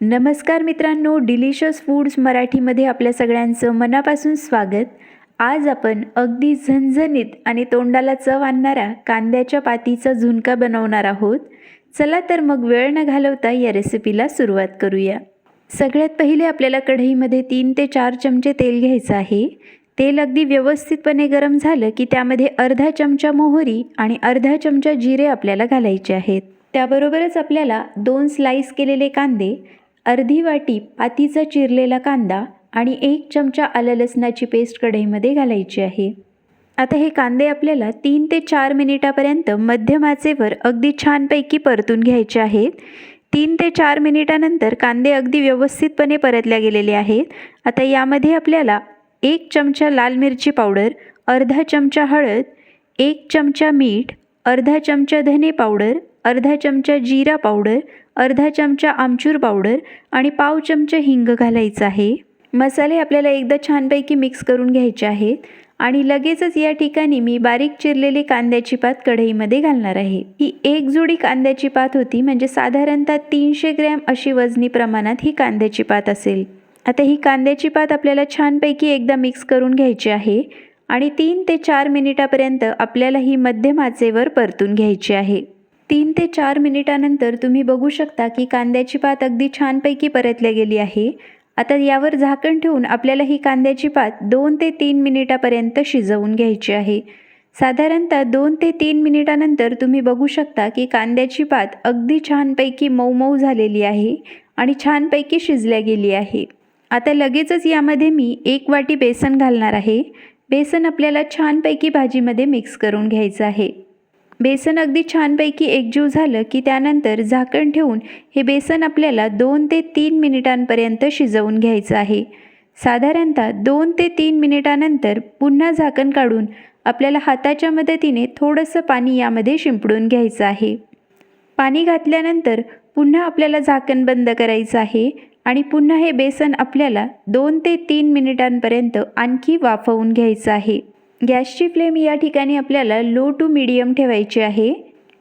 नमस्कार मित्रांनो delicious foods मराठीमध्ये आपल्या सगळ्यांचं मनापासून स्वागत. आज आपण अगदी झणझणीत आणि तोंडाला चव आणणारा कांद्याच्या पातीचा झुणका बनवणार आहोत. चला तर मग वेळ न घालवता या रेसिपीला सुरुवात करूया. सगळ्यात पहिले आपल्याला कढईमध्ये तीन ते चार चमचे तेल घ्यायचं आहे. तेल अगदी व्यवस्थितपणे गरम झालं की त्यामध्ये अर्धा चमचा मोहरी आणि अर्धा चमचा जिरे आपल्याला घालायचे आहेत. त्याबरोबरच आपल्याला दोन स्लाईस केलेले कांदे अर्धी वाटी पातीचा चिरलेला कांदा आणि एक चमचा आलं लसणाची पेस्ट कढईमध्ये घालायची आहे. आता हे कांदे आपल्याला तीन ते चार मिनिटापर्यंत मध्यम आचेवर अगदी छानपैकी परतून घ्यायचे आहेत. तीन ते चार मिनिटानंतर कांदे अगदी व्यवस्थितपणे परतल्या गेलेले आहेत. आता यामध्ये आपल्याला एक चमचा लाल मिरची पावडर अर्धा चमचा हळद एक चमचा मीठ अर्धा चमचा धने पावडर अर्धा चमचा जिरा पावडर अर्धा चमचा आमचूर पावडर आणि पाव चमचा हिंग घालायचं आहे. मसाले आपल्याला एकदा छानपैकी मिक्स करून घ्यायचे आहेत आणि लगेचच या ठिकाणी मी बारीक चिरलेली कांद्याची पात कढईमध्ये घालणार आहे. ही एक जुडी कांद्याची पात होती म्हणजे साधारणतः तीनशे ग्रॅम अशी वजनी प्रमाणात ही कांद्याची पात असेल. आता ही कांद्याची पात आपल्याला छानपैकी एकदा मिक्स करून घ्यायची आहे आणि तीन ते चार मिनिटापर्यंत आपल्याला ही मध्यम आचेवर परतून घ्यायची आहे. तीन ते चार मिनिटानंतर तुम्ही बघू शकता की कांद्याची पात अगदी छानपैकी परतल्या गेली आहे. आता यावर झाकण ठेवून आपल्याला ही कांद्याची पात दोन ते तीन मिनिटापर्यंत शिजवून घ्यायची आहे. साधारणतः दोन ते तीन मिनिटानंतर तुम्ही बघू शकता की कांद्याची पात अगदी छानपैकी मऊ मऊ झालेली आहे आणि छानपैकी शिजल्या गेली आहे. आता लगेचच यामध्ये मी एक वाटी बेसन घालणार आहे. बेसन आपल्याला छानपैकी भाजीमध्ये मिक्स करून घ्यायचं आहे. बेसन अगदी छानपैकी एकजीव झालं की त्यानंतर झाकण ठेवून हे बेसन आपल्याला दोन ते तीन मिनिटांपर्यंत शिजवून घ्यायचं आहे. साधारणतः दोन ते तीन मिनिटानंतर पुन्हा झाकण काढून आपल्याला हाताच्या मदतीने थोडंसं पाणी यामध्ये शिंपडून घ्यायचं आहे. पाणी घातल्यानंतर पुन्हा आपल्याला झाकण बंद करायचं आहे आणि पुन्हा हे बेसन आपल्याला दोन ते तीन मिनिटांपर्यंत आणखी वाफवून घ्यायचं आहे. गॅसची फ्लेम या ठिकाणी आपल्याला लो टू मिडियम ठेवायची आहे.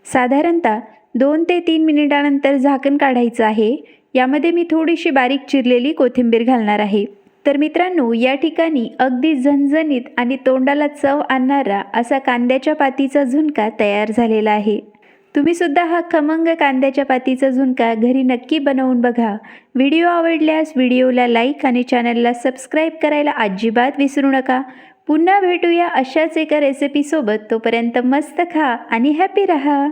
साधारणतः दोन ते तीन मिनिटानंतर झाकण काढायचं आहे. यामध्ये मी थोडीशी बारीक चिरलेली कोथिंबीर घालणार आहे. तर मित्रांनो या ठिकाणी अगदी झणझणीत आणि तोंडाला चव आणणारा असा कांद्याच्या पातीचा झुणका तयार झालेला आहे. तुम्ही सुद्धा हा खमंग कांद्याच्या पातीचा झुणका घरी नक्की बनवून बघा. व्हिडिओ आवडल्यास व्हिडिओला लाईक आणि चॅनलला सबस्क्राईब करायला अजिबात विसरू नका. पुन्हा भेटूया अशाच एका रेसिपीसोबत तोपर्यंत मस्त खा आणि हॅपी रहा.